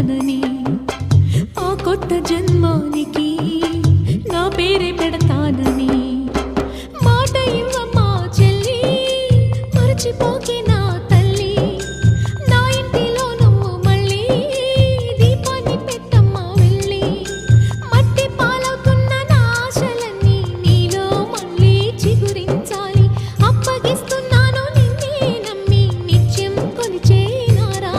పెడతానని ఆ కొత్త జన్మానికి నా పేరే పెడతానని. మాట ఇవ్వమ్మా చెల్లి మరచిపోకే